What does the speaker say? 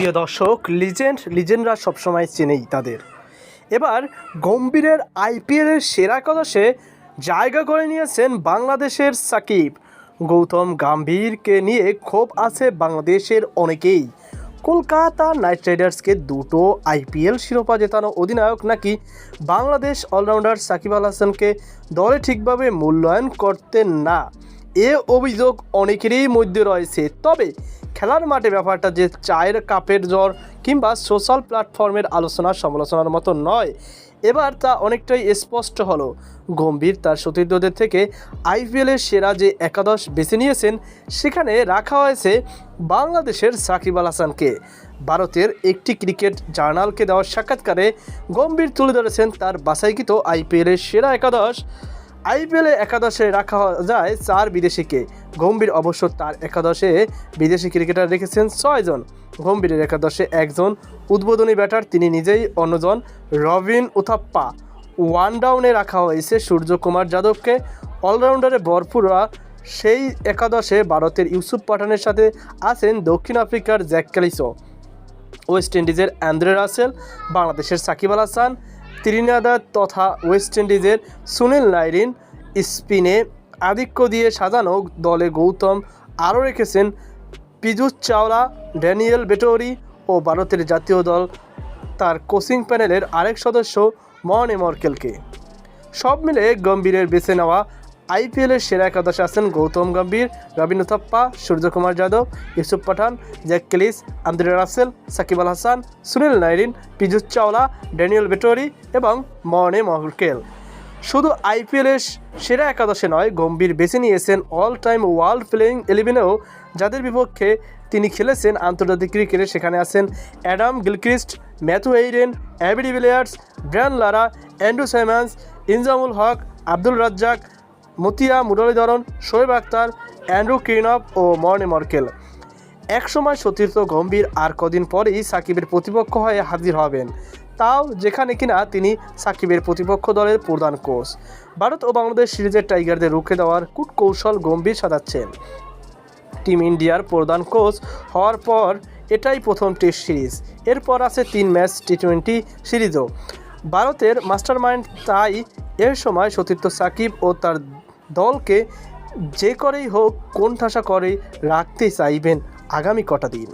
প্রিয় দর্শক লিজেন্ড লিজেন্ডরা সবসময় চেনেই তাদের। এবার গম্ভীরের আইপিএলের সেরা একাদশে জায়গা করে নিয়েছেন বাংলাদেশের সাকিব। গৌতম গম্ভীরকে নিয়ে ক্ষোভ আছে বাংলাদেশের অনেকেই। কলকাতা নাইট রাইডার্সকে দুটো আইপিএল শিরোপা জেতানো অধিনায়ক নাকি বাংলাদেশ অলরাউন্ডার সাকিব আল হাসানকে দলে ঠিকভাবে মূল্যায়ন করতেন না? এ অভিযোগ অনেকেরই মধ্যে রয়েছে। তবে খেলার মাঠে ব্যাপারটা যে চায়ের কাপের জ্বর কিংবা সোশ্যাল প্ল্যাটফর্মের আলোচনা সমালোচনার মতো নয়। এবার তা অনেকটাই স্পষ্ট হলো। গম্ভীর তার সতীর্থদের থেকে আইপিএলের সেরা যে একাদশ বেছে নিয়েছেন, সেখানে রাখা হয়েছে বাংলাদেশের সাকিব আল হাসানকে। ভারতের একটি ক্রিকেট জার্নালকে দেওয়া সাক্ষাৎকারে গম্ভীর তুলে ধরেছেন তার বাছাইকৃত আইপিএলের সেরা একাদশ আইপিএলে একাদশে রাখা যায় চার বিদেশিকে। গম্ভীর অবশ্য তার একাদশে বিদেশি ক্রিকেটার রেখেছেন ছয়জন গম্ভীরের একাদশে একজন উদ্বোধনী ব্যাটার, তিনি নিজেই অন্যজন রবিন উথাপ্পা। ওয়ান ডাউনে রাখা হয়েছে সূর্যকুমার যাদবকে। অলরাউন্ডারে ভরপুরা সেই একাদশে ভারতের ইউসুফ পাঠানের সাথে আছেন দক্ষিণ আফ্রিকার জ্যাক ক্যালিসো। ওয়েস্ট ইন্ডিজের অ্যান্দ্রে রাসেল, বাংলাদেশের সাকিব আল হাসান ত্রিনাদার তথা ওয়েস্ট ইন্ডিজের সুনীল নাইরিন স্পিনে আধিক্য দিয়ে সাজানো দলে গৌতম আরও রেখেছেন পিজুস চাওলা, ড্যানিয়েল বেটোরি ও ভারতের জাতীয় দল। তার কোচিং প্যানেলের আরেক সদস্য মন মর্কেলকে। সব মিলে গম্ভীরের বেছে নেওয়া আইপিএলের সেরা একাদশে আছেন Gautam Gambhir, Robin Uthappa, Suryakumar Yadav, Yusuf Pathan, Jacques Kallis, Andre Russell, Shakib Al Hasan, Sunil Narine Piyush Chawla, Daniel Vettori এবং মনে মর্কেল শুধু আইপিএলের সেরা একাদশে নয়, গম্ভীর বেছে নিয়েছেন অল টাইম ওয়ার্ল্ড প্লেয়িং ইলেভেনেও যাদের বিপক্ষে তিনি খেলেছেন আন্তর্জাতিক ক্রিকেটে সেখানে আছেন Adam Gilchrist, Matthew Hayden AB de Villiers, Brian Lara, Andrew Symonds, Inzamam ul Haq, Abdul Razzaq Muttiah Muralitharan Shoaib Akhtar Andrew কিনপ ও মর্নে মর্কেল। একসময় সতীর্থ গম্ভীর আর কদিন পরেই সাকিবের প্রতিপক্ষ হয়ে হাজির হবেন। তাও যেখানে কিনা তিনি সাকিবের প্রতিপক্ষ দলের প্রধান কোচ। ভারত ও বাংলাদেশ সিরিজের টাইগারদের রুখে দেওয়ার কূটকৌশল গম্ভীর সাজাচ্ছেন। টিম ইন্ডিয়ার প্রধান কোচ হওয়ার পর এটাই প্রথম টেস্ট সিরিজ। এরপর আছে তিন ম্যাচ টি টোয়েন্টি সিরিজও। ভারতের মাস্টারমাইন্ড তাই এর সময় সতীর্থ সাকিব ও তার দলকে যে করেই হোক কোন ঠাসা করে রাখতে চাইবেন আগামী কটা দিন।